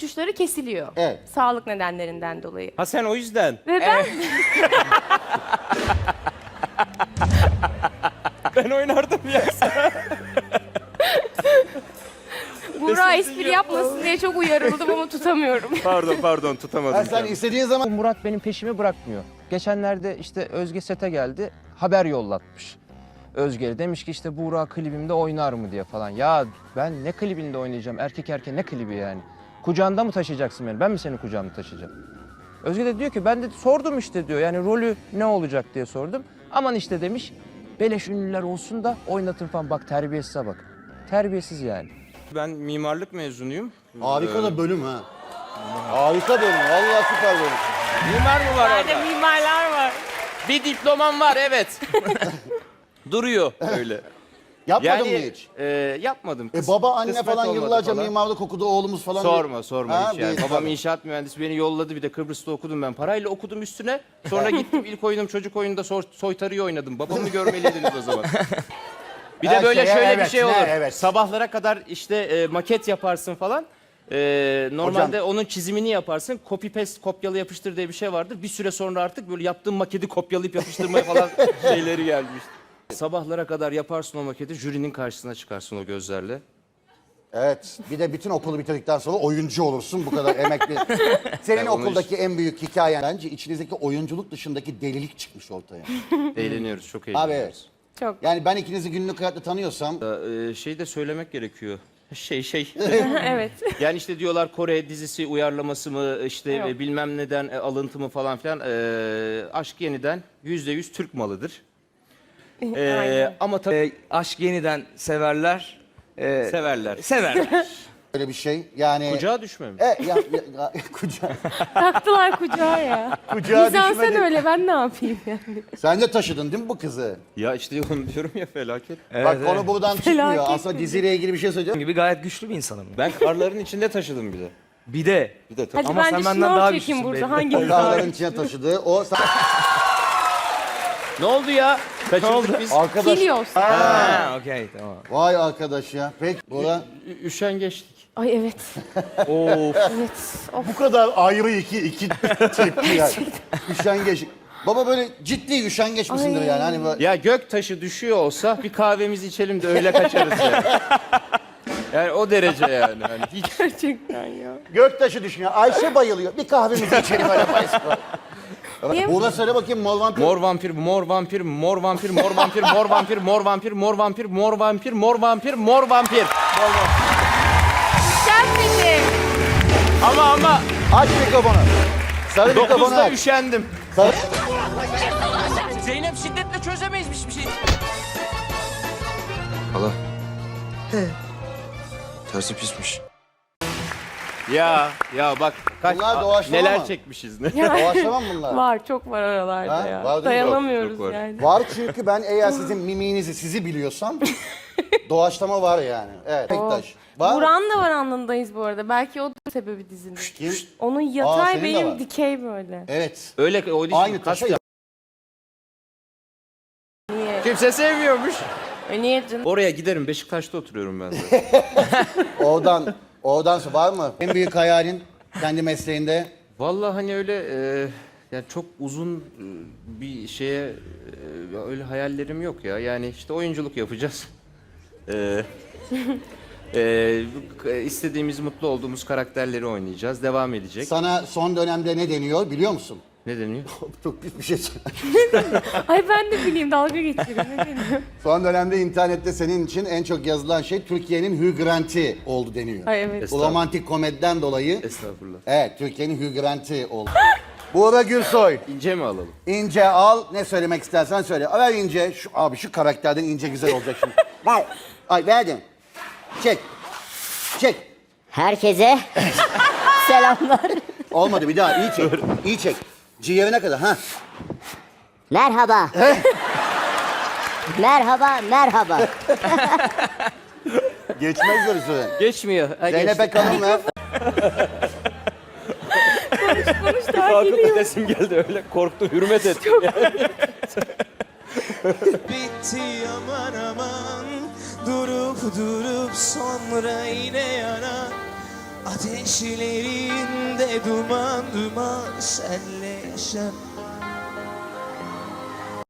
uçuşları kesiliyor. Evet. Sağlık nedenlerinden dolayı. Ha sen o yüzden. Ve ben Ben oynardım ya. Buğra espri yapmasın diye çok uyarıldım ama tutamıyorum. pardon pardon tutamadım. Ha, sen istediğin zaman Murat benim peşimi bırakmıyor. Geçenlerde işte Özge sete geldi, haber yollatmış. Özge demiş ki işte Buğra klibimde oynar mı diye falan. Ya ben ne klibinde oynayacağım? Erkek erkeğe ne klibi yani? Kucağında mı taşıyacaksın beni? Ben mi seni kucağımda taşıyacağım? Özge de diyor ki ben de sordum işte diyor. Yani rolü ne olacak diye sordum. Aman işte demiş beleş ünlüler olsun da oynatın falan. Bak terbiyesize bak. Terbiyesiz yani. Ben mimarlık mezunuyum. harika da bölüm ha. Harika bölüm. Vallahi süper bölüm. Mimar mı var orada? mimarlar var. Bir diplomam var evet. Duruyor öyle. Yapmadın Yani mı hiç? e, yapmadım. E baba anne kısmet falan olmadı yıllarca falan. mimarlık okudu oğlumuz falan. Sorma sorma Ha, hiç yani. bir- Babam inşaat mühendisi beni yolladı bir de Kıbrıs'ta okudum ben. Parayla okudum üstüne. Sonra gittim ilk oyunum çocuk oyununda soy, soytarıyı oynadım. Babamı görmeliydiniz o zaman. Bir de Her böyle şeye şöyle evet, bir şey ne olur. evet. Sabahlara kadar işte e, maket yaparsın falan. E, normalde onun çizimini yaparsın. Copy paste kopyala yapıştır diye bir şey vardır. Bir süre sonra artık böyle yaptığın maketi kopyalayıp yapıştırmaya falan şeyleri gelmiş. Sabahlara kadar yaparsın o maketi, jürinin karşısına çıkarsın o gözlerle. Evet. Bir de bütün okulu bitirdikten sonra oyuncu olursun bu kadar emekli. Senin Ya onu okuldaki en büyük hikayen bence içinizdeki oyunculuk dışındaki delilik çıkmış ortaya. Eğleniyoruz, çok Abi eğleniyoruz. Çok. Yani ben ikinizi günlük hayatta tanıyorsam Ee, şey de söylemek gerekiyor. Şey şey. evet. yani işte diyorlar Kore dizisi uyarlaması mı işte Yok. e, bilmem neden e, alıntı mı falan filan. Ee, Aşk yeniden yüzde yüz Türk malıdır. Ee, ama tabii Ee, aşk yeniden severler. Ee, severler. severler. öyle bir şey. Yani Kucağa düşme mi? E, ya, ya, ya, kucağa. Taktılar kucağa ya. Kucağa Mizansen düşmedi. öyle ben ne yapayım yani. Sen de taşıdın değil mi bu kızı? Ya işte onu diyorum ya felaket. Bak konu buradan çıkmıyor. Felaket Aslında bir diziyle ilgili bir şey söyleyeceğim. gibi gayet güçlü bir insanım. Ben karların içinde taşıdım bir de. Bir de Bir de tabii. Hadi Ama sen de benden şınav daha çekeyim güçlüsün burada. belli. Hangimiz daha Karların içine taşıdığı o Ne oldu ya? Kaçırdık biz. arkadaş. Kilios. Ha, okey tamam. Vay arkadaş ya. Peki Bora Ü- Üşengeçtik. Ay evet. Of. Evet. Of. bu kadar ayrı iki iki tepki yani. Üşengeç. Baba böyle ciddi üşengeç misindir Ay. yani? Hani böyle Ya gök taşı düşüyor olsa bir kahvemizi içelim de öyle kaçarız yani. Yani o derece yani. Hani hiç Gerçekten ya. göktaşı düşünüyor. Ayşe bayılıyor. Bir kahvemizi içelim öyle Buğra söyle bakayım mor vampir. Mor vampir, mor vampir, mor vampir, mor vampir, mor vampir, mor vampir, mor vampir, mor vampir, mor vampir, mor vampir. Sen. Ama ama Aç mikrofonu. Sarı mikrofonu dokuzda aç. üşendim. Sarı... Zeynep şiddetle çözemeyizmiş bir şey. Hala. Tersi pismiş. Ya ya bak kaç Bunlar doğaçlama neler mı? çekmişiz ne? Doğaçlama mı bunlar? Var çok var aralarda Ha? ya. Var değil mi? Dayanamıyoruz Çok, var. yani. Var çünkü ben eğer sizin mimiğinizi sizi biliyorsam doğaçlama var yani. Evet. Bektaş. Var mı? Buran da var alnındayız bu arada. Belki o da sebebi dizinin. Kim? Onun yatay senin de var. dikey böyle. Evet. Öyle o Aynı taşa yap. Niye? Kimse sevmiyormuş. E niye canım? Oraya giderim Beşiktaş'ta oturuyorum ben zaten. Oradan, oradan sonra var mı? En büyük hayalin kendi mesleğinde. Vallahi hani öyle e, yani çok uzun e, bir şeye e, öyle hayallerim yok ya. Yani işte oyunculuk yapacağız. E, e, istediğimiz, mutlu olduğumuz karakterleri oynayacağız. Devam edecek. Sana son dönemde ne deniyor biliyor musun? Ne deniyor? Çok pis bir şey. Ay ben de bileyim dalga geçiyorum. Ne deniyor? Son dönemde internette senin için en çok yazılan şey Türkiye'nin Hugh Grant'i oldu deniyor. Ay evet. Bu romantik komediden dolayı. Estağfurullah. Evet, Türkiye'nin Hugh Grant'i oldu. Buğra Gülsoy, İnce mi alalım? İnce al, ne söylemek istersen söyle. Ver İnce, şu, abi şu karakterden İnce güzel olacak şimdi. Ver. Ay verdim. Çek. Çek. Herkese selamlar. Olmadı bir daha, iyi çek. İyi çek. Ciğerine kadar, ha. Merhaba. merhaba, merhaba. Geçmez söyle. Geçmiyor. Ha, Zeynep geçti. Akalın'la Konuş daha Kalkıp geliyor. gidesim geldi öyle korktum hürmet ettim. bitti aman aman Durup durup sonra yine yana Ateşlerinde duman duman senle yaşam